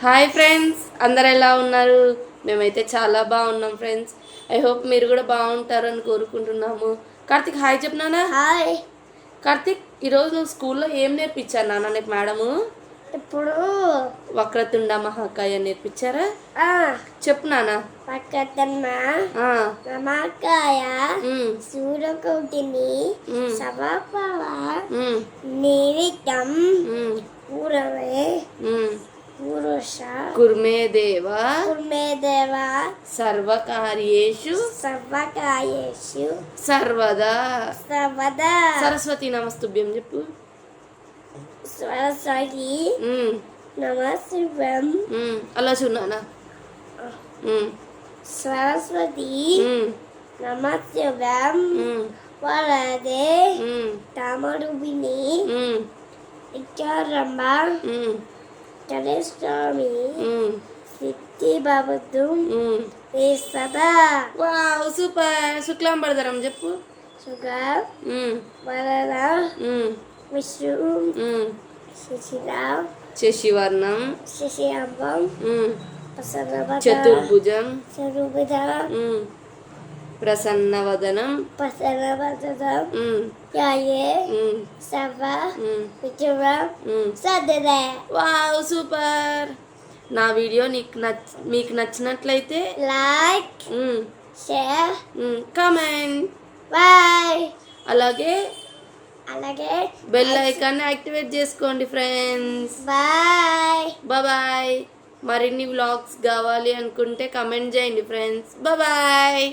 Hi friends అందరు ఎలా ఉన్నారు? మేమైతే చాలా బాగున్నాం ఫ్రెండ్స్ ఐ హోప్ మీరు కూడా బాగుంటారని కోరుకుంటున్నాము. కార్తిక్ హాయ్ చెప్పినానా? హాయ్ కార్తిక్ ఈరోజు నువ్వు స్కూల్లో ఏం నేర్పించారు నాన్న నీకు మేడము? ఇప్పుడు వక్రతుండ మహాకాయ నేర్పించారా? ఆ. చెప్పు నాన్న. ఉమ్, సూర్యకోటిని నిరితం ఉమ్, పూరవే ఉమ్. పురుష కుర్మే దేవ కుర్మేదేవ సర్వకార్యేషు సర్వకాయేషు సర్వదా సర్వదా సరస్వతి నమస్తుభ్యం చెప్పు సరస్వతి ఉమ్, నమశివం ఉమ్. అలా చూన్నానా ఉమ్, సరస్వతి ఉమ్, నమశివం ఉమ్, వరదే ఉమ్, తామరుబిని ఉమ్, ఇచ్చారమ్మ ఉమ్, గణేశ్వమి ఉమ్, సిద్ధి బాబుద్దు ఉమ్. సదా వావ్ సూపర్ శుక్లాంబరధరం చెప్పు సుగా ఉమ్, వరద ఉమ్, విష్ణు ఉమ్. శశిరావ్ శశివర్ణం శశియాంబం ఉమ్, ప్రసన్నవద చతుర్భుజం ప్రసన్నవదనం. ప్రసన్నవద ఉమ్, యాయే. సవ ఉమ్. సదదే వావ్ సూపర్. నా వీడియో నీకు నచ్ మీకు నచ్చినట్లయితే లైక్. షేర్. కామెంట్. బాయ్. అలాగే అలాగే బెల్ ఐకాన్ని యాక్టివేట్ చేసుకోండి ఫ్రెండ్స్. బాయ్. బాయ్. మరిన్ని వ్లాగ్స్ కావాలి అనుకుంటే కమెంట్ చేయండి ఫ్రెండ్స్. బాయ్.